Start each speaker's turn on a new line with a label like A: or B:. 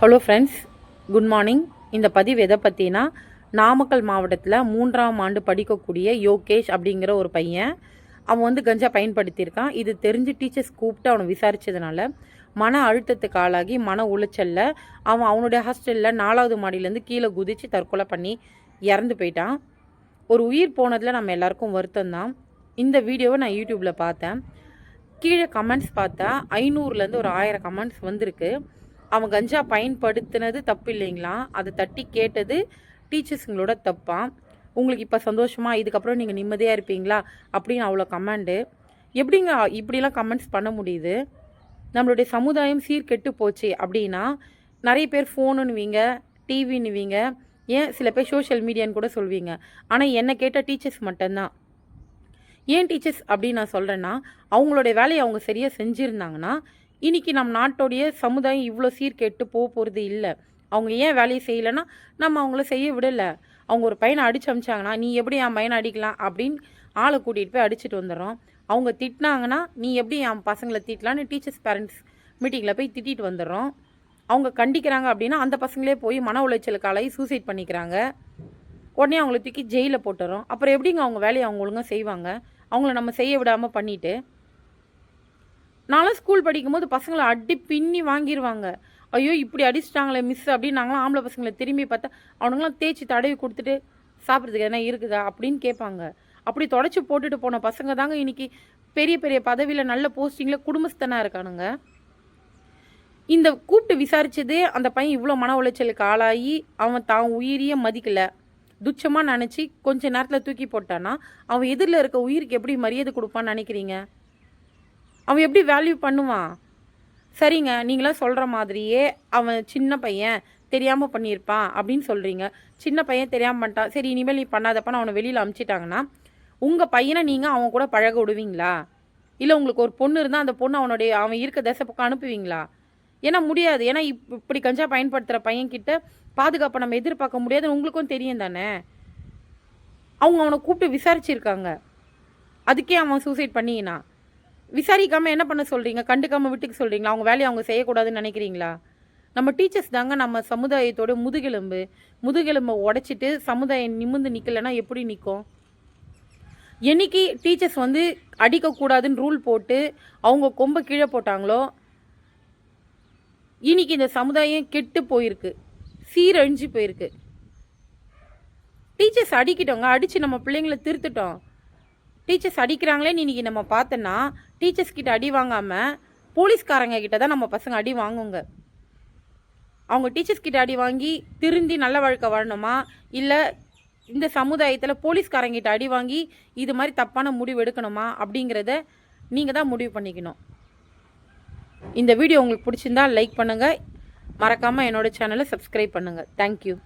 A: Hello friends good morning இந்த பதிவு எதை பற்றினா நாமக்கல் மாவட்டத்தில் மூன்றாம் ஆண்டு படிக்கக்கூடிய யோகேஷ் அப்படிங்கிற ஒரு பையன். அவன் வந்து கஞ்சா பயன்படுத்தியிருக்கான். இது தெரிஞ்சு டீச்சர்ஸ் கூப்பிட்டு அவனை விசாரித்ததுனால மன அழுத்தத்துக்கு ஆளாகி மன உளைச்சலில் அவன் அவனுடைய ஹாஸ்டலில் நாலாவது மாடியிலேருந்து கீழே குதித்து தற்கொலை பண்ணி இறந்து போயிட்டான். ஒரு உயிர் போனதில் நம்ம எல்லாருக்கும் வருத்தம் தான். இந்த வீடியோவை நான் யூடியூப்பில் பார்த்தேன். கீழே கமெண்ட்ஸ் பார்த்தா ஐநூறுலேருந்து ஒரு ஆயிரம் கமெண்ட்ஸ் வந்திருக்கு. அவன் கஞ்சா பயன்படுத்தினது தப்பு இல்லைங்களா? அதை தட்டி கேட்டது டீச்சர்ஸுங்களோட தப்பாக உங்களுக்கு இப்போ சந்தோஷமா? இதுக்கப்புறம் நீங்கள் நிம்மதியாக இருப்பீங்களா? அப்படின்னு அவ்வளோ கமெண்டு. எப்படிங்க இப்படிலாம் கமெண்ட்ஸ் பண்ண முடியுது? நம்மளுடைய சமுதாயம் சீர்கெட்டு போச்சு அப்படின்னா நிறைய பேர் ஃபோனுன்னுவீங்க டிவின்னுவீங்க ஏன் சில பேர் சோஷியல் மீடியான்னு கூட சொல்வீங்க. ஆனால் என்னை கேட்ட டீச்சர்ஸ் மட்டும்தான். ஏன் டீச்சர்ஸ் அப்படின்னு நான் சொல்கிறேன்னா அவங்களுடைய வேலையை அவங்க சரியாக செஞ்சுருந்தாங்கன்னா இன்னைக்கு நம் நாட்டோடைய சமுதாயம் இவ்வளோ சீர்கெட்டு போக போகிறது இல்லை. அவங்க ஏன் வேலையை செய்யலைன்னா நம்ம அவங்கள செய்ய விடலை. அவங்க ஒரு பையனை அடிச்சு அமிச்சாங்கன்னா நீ எப்படி என் பையனை அடிக்கலாம் அப்படின்னு ஆளை கூட்டிகிட்டு போய் அடிச்சுட்டு வந்துடுறோம். அவங்க திட்டினாங்கன்னா நீ எப்படி என் பசங்களை திட்டலான்னு டீச்சர்ஸ் பேரண்ட்ஸ் மீட்டிங்கில் போய் திட்டிட்டு வந்துடுறோம். அவங்க கண்டிக்கிறாங்க அப்படின்னா அந்த பசங்களே போய் மன உளைச்சலுக்கு ஆளாகி சூசைட் பண்ணிக்கிறாங்க. உடனே அவங்கள தூக்கி ஜெயிலில் போட்டுறோம் அப்புறம் எப்படிங்க அவங்க வேலையை அவங்க ஒழுங்காக செய்வாங்க? அவங்கள நம்ம செய்ய விடாமல் பண்ணிவிட்டு நான்லாம் ஸ்கூல் படிக்கும்போது பசங்களை அடி பின்னி வாங்கிடுவாங்க ஐயோ இப்படி அடிச்சிட்டாங்களே மிஸ் அப்படின்னு நாங்களாம் ஆம்பளை பசங்களை திரும்பி பார்த்தா அவனுங்களாம் தேய்ச்சி தடவி கொடுத்துட்டு சாப்பிட்றதுக்கு எதனா இருக்குதா? அப்படின்னு கேட்பாங்க. அப்படி தொடச்சி போட்டுட்டு போன பசங்க தாங்க இன்னைக்கு பெரிய பெரிய பதவியில் நல்ல போஸ்டிங்கில் குடும்பஸ்தனாக இருக்கானுங்க. இந்த கூப்பிட்டு விசாரிச்சதே அந்த பையன் இவ்வளோ மன உளைச்சலுக்கு ஆளாகி அவன் தான் உயிரியே மதிக்கலை. துச்சமாக நினச்சி கொஞ்ச நேரத்தில் தூக்கி போட்டானா? அவன் எதிரில் இருக்க உயிருக்கு எப்படி மரியாதை கொடுப்பான்னு நினைக்கிறீங்க? அவன் எப்படி வேல்யூ பண்ணுவான்? சரிங்க நீங்களாம் சொல்கிற மாதிரியே அவன் சின்ன பையன் தெரியாமல் பண்ணியிருப்பான் அப்படின்னு சொல்கிறீங்க சின்ன பையன் தெரியாமல் பண்ணிட்டான். சரி இனிமேல் நீ பண்ணாதப்பன்னு அவனை வெளியில் அமுச்சிட்டாங்கன்னா உங்கள் பையனை நீங்கள் அவன் கூட பழக விடுவீங்களா? இல்லை உங்களுக்கு ஒரு பொண்ணு இருந்தால் அந்த பொண்ணு அவனுடைய அவன் இருக்க தசை பக்கம் அனுப்புவீங்களா? ஏன்னா முடியாது. ஏன்னா இப் இப்படி கஞ்சா பயன்படுத்துகிற பையன்கிட்ட பாதுகாப்பை நம்ம எதிர்பார்க்க முடியாதுன்னு உங்களுக்கும் தெரியும் தானே? அவங்க அவனை கூப்பிட்டு விசாரிச்சிருக்காங்க. அதுக்கே அவன் சூசைட் பண்ணினா விசாரிக்காமல் என்ன பண்ண சொல்கிறீங்க கண்டுக்காமல் வீட்டுக்கு சொல்கிறீங்களா அவங்க வேலையை அவங்க செய்யக்கூடாதுன்னு நினைக்கிறீங்களா? நம்ம டீச்சர்ஸ் தாங்க நம்ம சமுதாயத்தோட முதுகெலும்பு. முதுகெலும்பை உடைச்சிட்டு சமுதாயம் நிமிந்து நிற்கலைன்னா எப்படி நிற்கும் என்னைக்கு டீச்சர்ஸ் வந்து அடிக்கக்கூடாதுன்னு ரூல் போட்டு அவங்க கொம்பை கீழே போட்டாங்களோ இன்னைக்கு இந்த சமுதாயம் கெட்டு போயிருக்கு. சீரழிஞ்சு போயிருக்கு. டீச்சர்ஸ் அடிக்கிட்டோங்க. அடித்து நம்ம பிள்ளைங்கள திருத்துட்டோம். டீச்சர்ஸ் அடிக்கிறாங்களேன்னு இன்னைக்கு நம்ம பார்த்தோன்னா டீச்சர்ஸ் கிட்ட அடி வாங்காமல் போலீஸ்காரங்க கிட்ட தான் நம்ம பசங்க அடி வாங்குங்க. அவங்க டீச்சர்ஸ் கிட்ட அடி வாங்கி திருந்தி நல்ல வாழ்க்கை வரணுமா இல்லை இந்த சமுதாயத்தில் போலீஸ்காரங்கிட்ட அடி வாங்கி இது மாதிரி தப்பான முடிவு எடுக்கணுமா? அப்படிங்கிறத நீங்கள் தான் முடிவு பண்ணிக்கணும். இந்த வீடியோ உங்களுக்கு பிடிச்சிருந்தா லைக் பண்ணுங்கள் மறக்காமல் என்னோட சேனலை சப்ஸ்கிரைப் பண்ணுங்கள் தேங்க்யூ